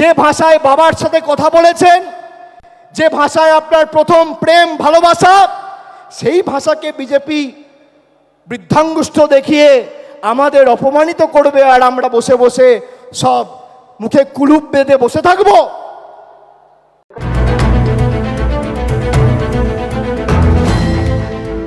যে ভাষায় বাবার সাথে কথা বলেছেন, যে ভাষায় আপনার প্রথম প্রেম, ভালোবাসা, সেই ভাষাকে বিজেপি বৃদ্ধাঙ্গুষ্ঠ দেখিয়ে আমাদের অপমানিত করবে আর আমরা বসে বসে সব মুখে কুলুপ বেঁধে বসে থাকব।